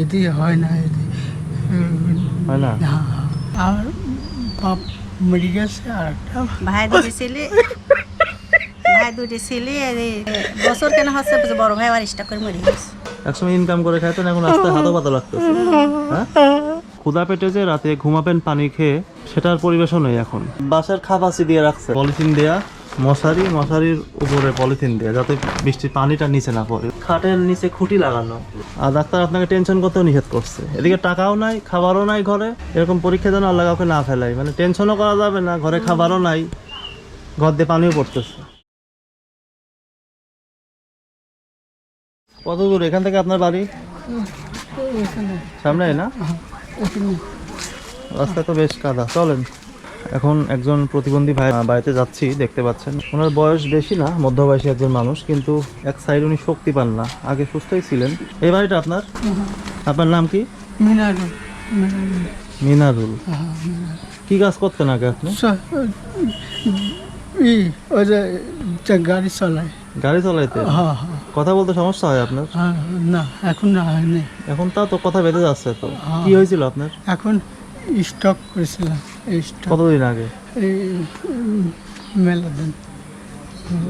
এদি হয় না এদি হয় না? হ্যাঁ, আর বাপ মরে গেছে আর একটা ভাই দুটি ছেলে ভাই দুটি ছেলে বছর কেন হচ্ছে বড় ভাই আর করে মরে গেছে। একসময় ইনকাম করে খাইতেন এখন রাস্তায় হাতও পাতা লাগতেছে। হ্যাঁ? ক্ষুদা পেটে যে রাতে ঘুমাবেন পানি খেয়ে সেটার পরিবেশন নেই এখন। বাসার খাবাসি দিয়ে রাখছে। পলিথিন দেয়া মশারি মশারির উপরে পলিথিন দেয়া যাতে বৃষ্টির পানিটা নিচে না পড়ে। খাটের নিচে খুঁটি লাগানো। আর ডাক্তার আপনাকে টেনশন করতেও নিষেধ করছে। এদিকে টাকাও নাই খাবারও নাই ঘরে। এরকম পরীক্ষা যেন আল্লাহ কাউকে না ফেলাই মানে টেনশনও করা যাবে না ঘরে খাবারও নাই ঘর দিয়ে পানিও পড়তেছে। কত দূর? এখান থেকে আপনার বাড়ি? সামনে না? রাস্তা তো বেশ কাদা। চলেন। এখন একজন প্রতিবন্ধী ভাই বাড়িতে যাচ্ছি দেখতে পাচ্ছেন। ওনার বয়স বেশি না মধ্যবয়সী একজন মানুষ কিন্তু এক সাইড উনি শক্তি পান না। আগে সুস্থই ছিলেন। এই বাড়িটা আপনার? আপনার নাম কি? মিনারুল। মিনারুল। মিনারুল। হ্যাঁ মিনারুল। কি কাজ করতেন আগে আপনি? গাড়ি চালায়। গাড়ি চালাইতে হ্যাঁ হ্যাঁ। কথা বলতে সমস্যা হয় আপনার? হ্যাঁ না এখন না হয়নি এখন তাও তো কথা বেঁধে যাচ্ছে তো। হ্যাঁ। কি হয়েছিল আপনার? এখন স্টক করেছিলাম। কতদিন আগে? মেলা দিন।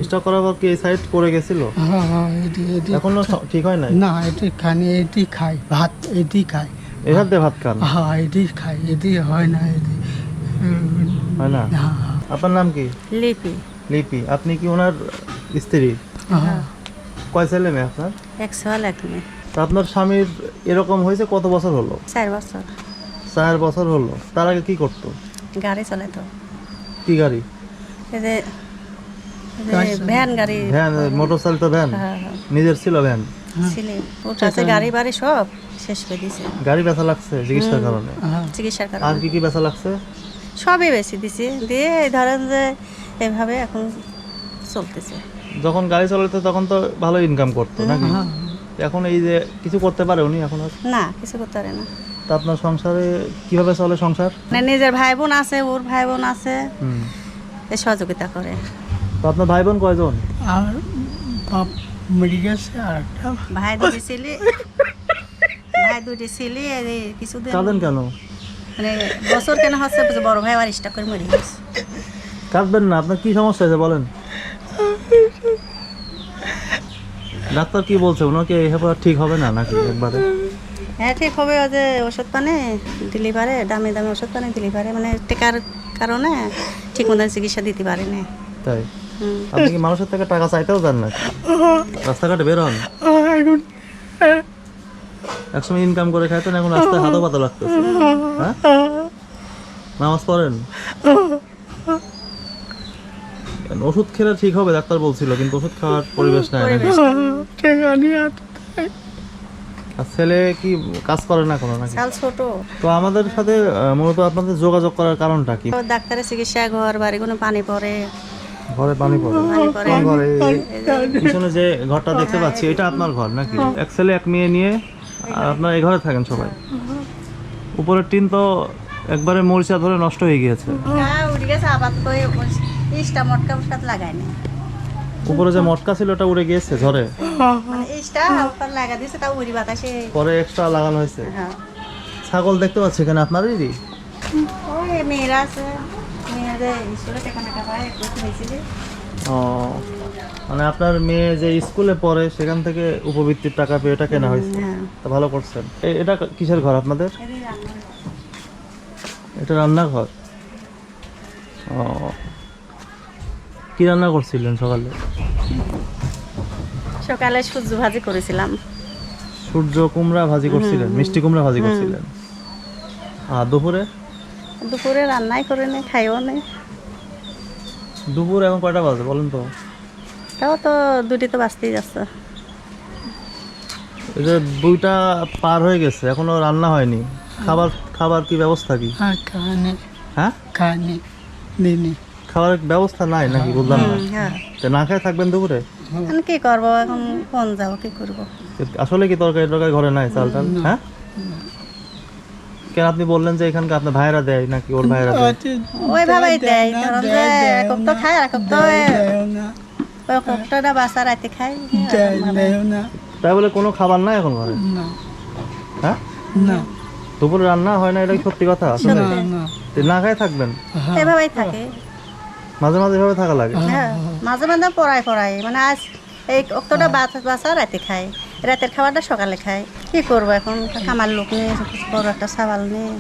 স্টক করার পর কি এই সাইড পড়ে গেছিল? হ্যাঁ হ্যাঁ এটি এটি এখনও ঠিক হয় নাই? না এটি খানি এটি খাই ভাত এটি খাই। এই হাত দিয়ে ভাত খান? হ্যাঁ এটি খাই এটি হয় না এটি হয় না? হ্যাঁ হ্যাঁ, আপনার নাম কি? লিপি। লিপি আপনি কি ওনার স্ত্রী? হ্যাঁ। কয় ছেলে মেয়ে আপনার? একশো এক মেয়ে। তা আপনার স্বামীর এরকম হয়েছে কত বছর হলো? চার বছর। চার বছর হলো। তার আগে কি করতো? গাড়ি চলে তো। কি গাড়ি? এই যে ভ্যান গাড়ি। ভ্যান মোটর চালিত ভ্যান? হ্যাঁ, হ্যাঁ, নিজের ছিল ভ্যান? ছিলে। ওটাতে গাড়ি বাড়ি সব শেষ করে দিছে। গাড়ি ব্যথা লাগছে চিকিৎসার কারণে? হ্যাঁ চিকিৎসার আর কি কি ব্যথা লাগছে? সবই বেশি দিছে। দিয়ে ধরেন যে এভাবে এখন চলতেছে। যখন গাড়ি চালাতো তখন তো ভালো ইনকাম করতো নাকি? এখন এই যে কিছু করতে পারে উনি এখন না কিছু করতে পারে না। তা আপনার সংসারে কীভাবে চলে সংসার? মানে নিজের ভাই বোন আছে ওর ভাই বোন আছে। হুম। এ সহযোগিতা করে। তো আপনার ভাই বোন কয়জন? আর বাপ মরে গেছে আর একটা ভাই দুটি ছেলে। ভাই দুটি ছেলে এই কিছুদিন কাঁদেন কেন? মানে বছর কেন হচ্ছে বড় ভাই আর স্টাক করে মরে গেছে। কাঁদবেন না আপনার কি সমস্যা হয়েছে বলেন? ডাক্তার কি বলছে? ওনাকে এভাবে ঠিক হবে না নাকি একবারে? হ্যাঁ ঠিক হবে ওই যে ওষুধ পানে দিলি পারে দামি দামি ওষুধ পানে দিলি পারে মানে টেকার কারণে ঠিক মতন চিকিৎসা দিতে পারে না তাই আপনি কি মানুষের থেকে টাকা চাইতেও যান না রাস্তাঘাটে বের হন এখন একসময় ইনকাম করে খাইতেন এখন রাস্তায় হাতও পাতা লাগতেছে হ্যাঁ নামাজ পড়েন ওষুধ খেলে ঠিক হবে ডাক্তার বলছিল কিন্তু ওষুধ খাওয়ার পরিবেশ নাই আর ছেলে কি কাজ করে না কোনো নাকি? সাল ছোট। তো আমাদের সাথে আহ, মূলত আপনাদের যোগাযোগ করার কারণটা কি? ডাক্তারের চিকিৎসা ঘর বাড়ি কোনো পানি পড়ে। ঘরে পানি পড়ে? পানি পড়ে। কোন ঘরে পিছনে যে ঘরটা দেখতে পাচ্ছি এটা আপনার ঘর নাকি? এক ছেলে এক মেয়ে নিয়ে আর আপনার এই ঘরে থাকেন সবাই? উপরের টিন তো একবারে মরিচা ধরে নষ্ট হয়ে গিয়েছে। হ্যাঁ উঠে গেছে আবার তো ইস্টা মটকা সাথে লাগাই না উপরে যে মটকা ছিল ওটা উড়ে গিয়েছে ঝড়ে। মানে ইস্টা উপর লাগা দিয়েছে তাও উড়ি বাতাসে। পরে এক্সট্রা লাগানো হয়েছে। হ্যাঁ। ছাগল দেখতে পাচ্ছি এখানে আপনারই ওই মেয়েরা আছে। মেয়েদের স্কুলে একটু হয়েছিল ও মানে আপনার মেয়ে যে স্কুলে পড়ে সেখান থেকে উপবৃত্তির টাকা পেয়ে এটা কেনা হয়েছে। হ্যাঁ। তা ভালো করছেন। এটা কিসের ঘর আপনাদের। এটা রান্নাঘর? ও কি রান্না করছিলেন সকালে? সকালে সূর্য ভাজি করেছিলাম। সূর্য কুমড়া ভাজি করছিলেন মিষ্টি কুমড়া ভাজি করছিলেন। আর দুপুরে? দুপুরে রান্নাই করে নে খাইও নে। দুপুর এখন কয়টা বাজে বলেন তো? তাও তো দুটি তো বাজতেই যাচ্ছে। এই যে দুইটা পার হয়ে গেছে এখনও রান্না হয়নি। খাবার খাবার কি ব্যবস্থা কি? হ্যাঁ? খানি হ্যাঁ দিনি খাবারের ব্যবস্থা নাই নাকি বুঝলাম না? হ্যাঁ। তো না খেয়ে থাকবেন দুপুরে? এখন কি করব? এখন কোন যাব কি করব? আসলে কি তরকারি টরকারি ঘরে নাই চাল টাল? হ্যাঁ? কেন আপনি বললেন যে এখানকার আপনার ভাইরা দেয় নাকি ওর ভাইরা দেয়? ওইভাবেই দেয় ধরুন যে তো খায় তো ওই বাসা রাতে খাই দেও না। তাই বলে কোনো খাবার নাই এখন ঘরে? না। হ্যাঁ? না। দুপুরে রান্না হয় না এটা সত্যি কথা? আসলে? না না। তো না খায় থাকবেন? হ্যাঁ। এভাবেই থাকে। মাঝে মাঝে এভাবে থাকা লাগে। হ্যাঁ মাঝে মাঝে পড়াই পড়াই মানে আজ এই অক্টোটা বাচ্চা বাচ্চা রাতে খায়। রাতের খাবারটা সকালে খায়। কি করব এখন? আমার লোক নেই বড় একটা সাবাল নেই।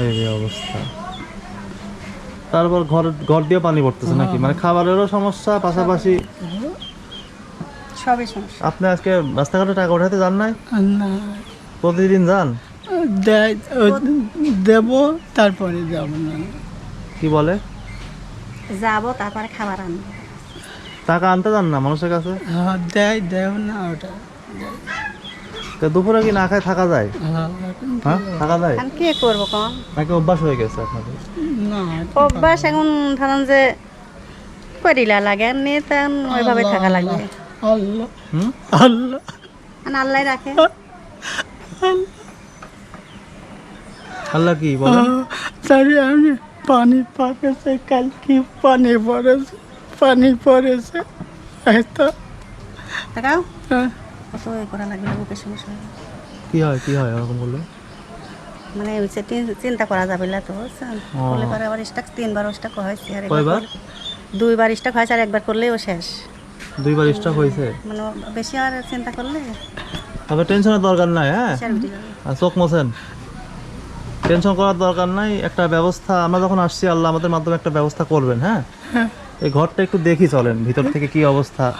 এই যে অবস্থা। তারপর ঘর ঘর দিয়ে পানি পড়তেছে নাকি? মানে খাবারেরও সমস্যা পাশাপাশি সবই সমস্যা। আপনি আজকে রাস্তাঘাটে টাকা উঠাতে যান নাই? না। প্রতিদিন যান? দেব তারপরে যাব না। কি বলে? যাব তারপরে খাবার আনব। টাকা আনতে যান না মানুষের কাছে? হ্যাঁ দেয় দেব না ওটা। তো দুপুরে কি না খায় থাকা যায়? হ্যাঁ হ্যাঁ থাকা যায়? এখন কি করব কম? নাকি অভ্যাস হয়ে গেছে আপনাদের? না অভ্যাস এখন ধরেন যে করিলা লাগে এমনি তেমন ওইভাবে থাকা লাগে। আল্লাহ হুম? আল্লাহ। আল্লাহ রাখে। আল্লাহ। কি বলেন? তাই আমি পানি পাকেছে কালকে পানি পড়েছে পানি পড়েছে। এই তো। দেখাও হ্যাঁ, কত এ করা লাগবে বুকের সমস্যা। হয়। কি হয় কি হয় এরকম বললে? মানে ওই যে চিন্তা করা যাবে না তো বুঝছেন ও। করলে পরে আবার স্টাক তিনবার স্টাক হয়েছে আর একবার কয়বার? করলে- দুইবার স্টাক হয়েছে আর একবার করলেও শেষ। দুইবার স্ট্রোক হয়েছে? মানে বেশি আর চিন্তা করলে তবে টেনশনের দরকার নাই হ্যাঁ? আর চোখ মোছেন? টেনশন করার দরকার নাই একটা ব্যবস্থা আমরা যখন আসছি আল্লাহ আমাদের মাধ্যমে একটা ব্যবস্থা করবেন হ্যাঁ? এই ঘরটা একটু দেখি চলেন ভিতর থেকে কি অবস্থা।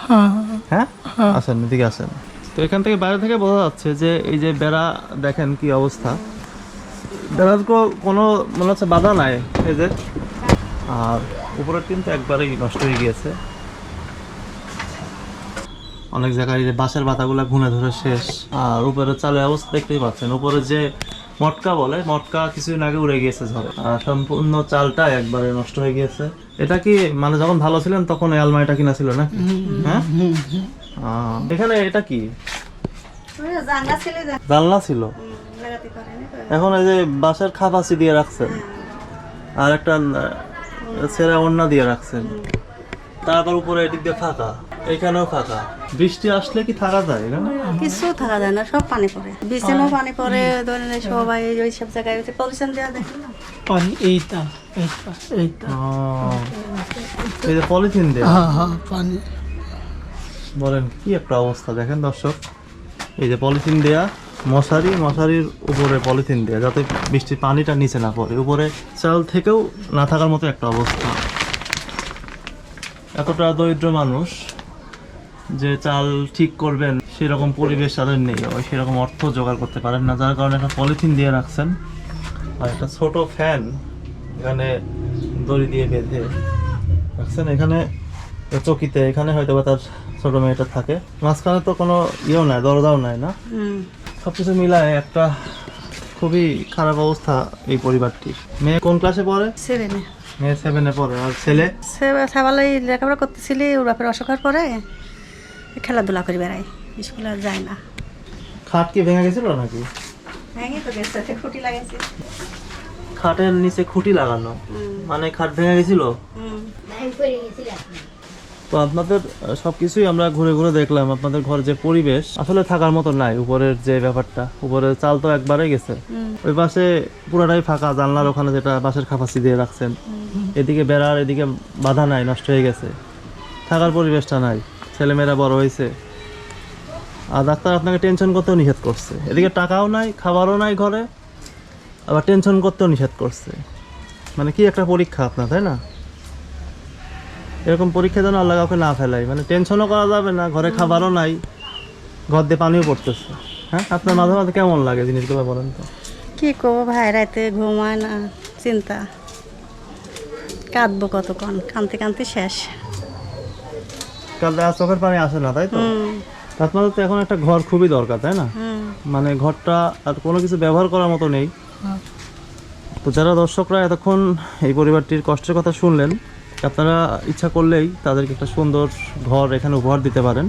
হ্যাঁ হ্যাঁ আসেন এদিকে আসেন। তো এখান থেকে বাইরে থেকে বোঝা যাচ্ছে যে এই যে বেড়া দেখেন কি অবস্থা। বেড়ার কো- কোনো মনে হচ্ছে বাধা নাই এই যে। আর উপরের টিন তো একবারেই নষ্ট হয়ে গিয়েছে। অনেক জায়গায় যে বাঁশের পাতাগুলো ঘুনে ধরে শেষ। আর উপরে চালের অবস্থা দেখতেই পাচ্ছেন। উপরে যে মটকা বলে মটকা কিছুদিন আগে উড়ে গিয়েছে ঝড়ে। আর সম্পূর্ণ চালটা একবারে নষ্ট হয়ে গিয়েছে। এটা কি মানে যখন ভালো ছিলেন তখন এই আলমারিটা কিনা ছিল না হ্যাঁ? আহ, এখানে এটা কি? জানলা ছেলে। এখন এই যে বাঁশের খাপাসি দিয়ে রাখছেন। আর একটা ছেঁড়া ওড়না দিয়ে রাখছেন। তারপর উপরে এদিক দিয়ে ফাঁকা। এখানেও ফাঁকা। বৃষ্টি আসলে কি থাকা যায় না? কিছু থাকা যায় না সব পানি পড়ে। বিছানাও পানি পড়ে ধরেন সবাই ওই সব জায়গায় হচ্ছে পলিউশন দেওয়া দেখেন না পানি এইটা এইটা এইটা। এই যে পলিথিন দিয়ে। হ্যাঁ হ্যাঁ পানি। বলেন কি একটা অবস্থা? দেখেন দর্শক এই যে পলিথিন দেয়া মশারি মশারির উপরে পলিথিন দেয়া যাতে বৃষ্টির পানিটা নিচে না পড়ে। উপরে চাল থেকেও না থাকার মতো একটা অবস্থা। এতটা দরিদ্র মানুষ যে চাল ঠিক করবেন সেরকম পরিবেশ তাদের নেই সেরকম অর্থ জোগাড় করতে পারেন না। যার কারণে একটা পলিথিন দিয়ে রাখছেন। আর একটা ছোট ফ্যান এখানে দড়ি দিয়ে বেঁধে রাখছেন। এখানে চকিতে এখানে হয়তো বা তার ছোট মেয়েটা থাকে। মাঝখানে তো কোনো ইয়েও নাই দরজাও নাই না? হুম। সব কিছু মিলায় একটা খুবই খারাপ অবস্থা এই পরিবারটির। মেয়ে কোন ক্লাসে পড়ে? ছেলে না মেয়ে সেভেনে পড়ে। আর ছেলে? লেখাপড়া করতেছিলি ওর বাপের অসুখ হওয়ার পরে? খেলাধুলা করে বেড়ায় স্কুলে আর যায় না। খাট কি ভেঙে গেছিল নাকি? ভেঙে তো গেছে খুঁটি লাগাইছে। খাটের নিচে খুঁটি লাগানো মানে খাট ভেঙে গেছিল? তো আপনাদের সব কিছুই আমরা ঘুরে ঘুরে দেখলাম আপনাদের ঘরের যে পরিবেশ আসলে থাকার মতো নাই উপরের যে ব্যাপারটা উপরের চাল তো একবারে গেছে। ওই পাশে পুরাটাই ফাঁকা জানলার ওখানে যেটা বাঁশের খাপাসি দিয়ে রাখছেন। এদিকে বেড়ার এদিকে বাধা নাই নষ্ট হয়ে গেছে। থাকার পরিবেশটা নাই। ছেলেমেয়েরা বড় হয়েছে। আর ডাক্তার আপনাকে টেনশন করতেও নিষেধ করছে। এদিকে টাকাও নাই, খাবারও নাই ঘরে, আবার টেনশন করতেও নিষেধ করছে। মানে কি একটা পরীক্ষা আপনার, তাই না? এরকম পরীক্ষা যেন আল্লাহ কাউকে না ফেলাই মানে টেনশনও করা যাবে না, ঘরে খাবারও নাই, ঘর দিয়ে পানিও পড়তেছে। হ্যাঁ আপনার মাঝে মাঝে কেমন লাগে জিনিসগুলো বলেন তো? কি করব ভাই, রাতে ঘুমায় না, চিন্তা। কাঁদবো কতক্ষণ, কানতে কানতে শেষ। কাল আর চোখের পানি আসে না তাই তো? হুম। আপনাদের তো এখন একটা ঘর খুবই দরকার তাই না? মানে ঘরটা আর কোনো কিছু ব্যবহার করার মতো নেই। তো যারা দর্শকরা এতক্ষণ এই পরিবারটির কষ্টের কথা শুনলেন আপনারা ইচ্ছা করলেই তাদেরকে একটা সুন্দর ঘর এখানে উপহার দিতে পারেন।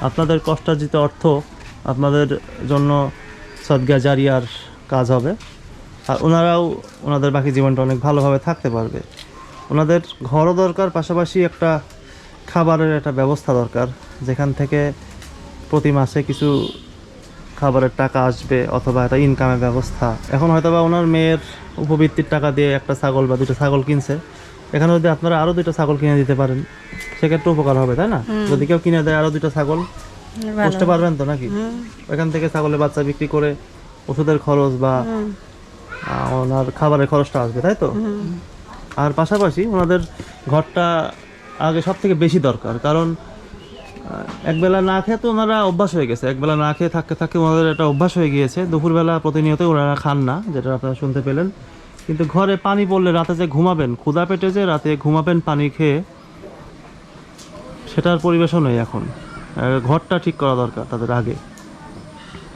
আপনাদের কষ্টার্জিত অর্থ আপনাদের জন্য সদ্গা জারিয়ার কাজ হবে। আর ওনারাও ওনাদের বাকি জীবনটা অনেক ভালোভাবে থাকতে পারবে। ওনাদের ঘরও দরকার পাশাপাশি একটা খাবারের একটা ব্যবস্থা দরকার। যেখান থেকে প্রতি মাসে কিছু খাবারের টাকা আসবে অথবা একটা ইনকামের ব্যবস্থা। এখন হয়তো বা ওনার মেয়ের উপবৃত্তির টাকা দিয়ে একটা ছাগল বা দুটো ছাগল কিনছে। এখানে যদি আপনারা আরও দুটো ছাগল কিনে দিতে পারেন সেক্ষেত্রে উপকার হবে তাই না? যদি কেউ কিনে দেয় আরও দুটো ছাগল বুঝতে পারবেন তো নাকি? এখান থেকে ছাগলের বাচ্চা বিক্রি করে ওষুধের খরচ বা ওনার খাবারের খরচটা আসবে তাই তো? আর পাশাপাশি ওনাদের ঘরটা আগে সব থেকে বেশি দরকার। কারণ একবেলা না খেয়ে তো ওনারা অভ্যাস হয়ে গেছে। একবেলা না খেয়ে থাকতে থাকতে ওনাদের একটা অভ্যাস হয়ে গিয়েছে। দুপুরবেলা প্রতিনিয়ত ওনারা খান না, যেটা আপনারা শুনতে পেলেন। কিন্তু ঘরে পানি পড়লে রাতে যে ঘুমাবেন ক্ষুদা পেটে যে রাতে ঘুমাবেন পানি খেয়ে, সেটার পরিবেশন নেই এখন। ঘরটা ঠিক করা দরকার তাদের আগে।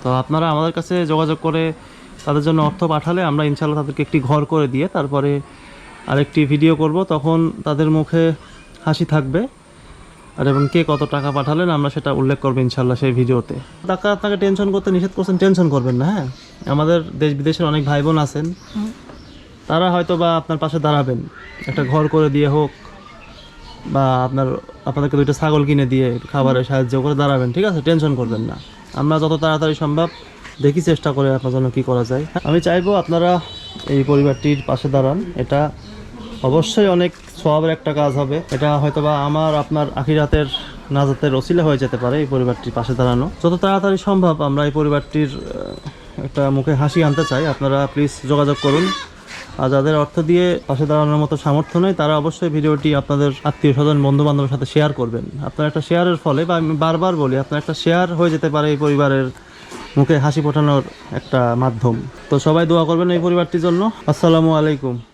তো আপনারা আমাদের কাছে যোগাযোগ করে তাদের জন্য অর্থ পাঠালে আমরা ইনশাল্লাহ তাদেরকে একটি ঘর করে দিয়ে তারপরে আরেকটি ভিডিও করব। তখন তাদের মুখে হাসি থাকবে। আর এবং কে কত টাকা পাঠালেন আমরা সেটা উল্লেখ করব ইনশাল্লাহ সেই ভিডিওতে। টাকা আপনাকে টেনশন করতে নিষেধ করছেন টেনশন করবেন না হ্যাঁ? আমাদের দেশ বিদেশের অনেক ভাই বোন আছেন তারা হয়তো বা আপনার পাশে দাঁড়াবেন। একটা ঘর করে দিয়ে হোক বা আপনার আপনাদেরকে দুইটা ছাগল কিনে দিয়ে খাবারের সাহায্য করে দাঁড়াবেন ঠিক আছে? টেনশন করবেন না। আমরা যত তাড়াতাড়ি সম্ভব দেখি চেষ্টা করে আপনার জন্য কী করা যায়। আমি চাইব আপনারা এই পরিবারটির পাশে দাঁড়ান। এটা অবশ্যই অনেক সবের একটা কাজ হবে। এটা হয়তোবা আমার, আপনার আখিরাতের নাজাতের ওসিলা হয়ে যেতে পারে এই পরিবারটির পাশে দাঁড়ানো। যত তাড়াতাড়ি সম্ভব আমরা এই পরিবারটির একটা মুখে হাসি আনতে চাই। আপনারা প্লিজ যোগাযোগ করুন। আর যাদের অর্থ দিয়ে পাশে দাঁড়ানোর মতো সামর্থ্য নেই, তারা অবশ্যই ভিডিওটি আপনাদের আত্মীয় স্বজন বন্ধু বান্ধবের সাথে শেয়ার করবেন। আপনার একটা শেয়ারের ফলে, বা আমি বারবার বলি, আপনার একটা শেয়ার হয়ে যেতে পারে এই পরিবারের মুখে হাসি ফোটানোর একটা মাধ্যম। তো সবাই দোয়া করবেন এই পরিবারটির জন্য। আসসালামু আলাইকুম।